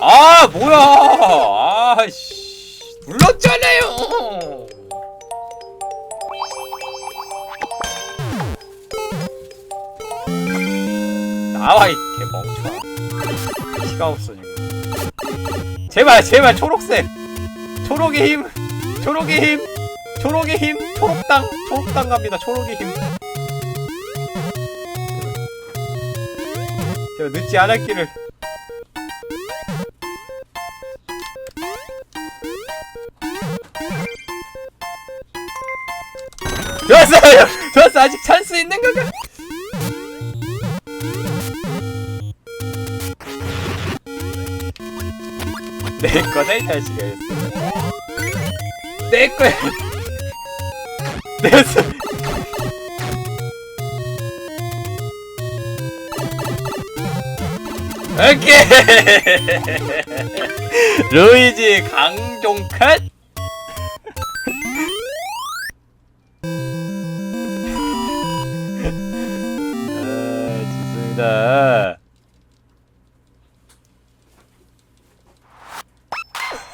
아 뭐야? 아씨. 불렀잖아요! 나와 이 개멍청아. 시가 없어 지금. 제발 제발 초록색. 초록의 힘 초록의 힘 초록의 힘 초록당 초록당 갑니다 초록의 힘. 제가 늦지 않았기를 좋았어요! 좋았어! 아직 찬스 있는 건가 내 거다 이 자식아. 내 거야. 내 손. 오케이. 루이지 강종 컷. 아, 좋습니다.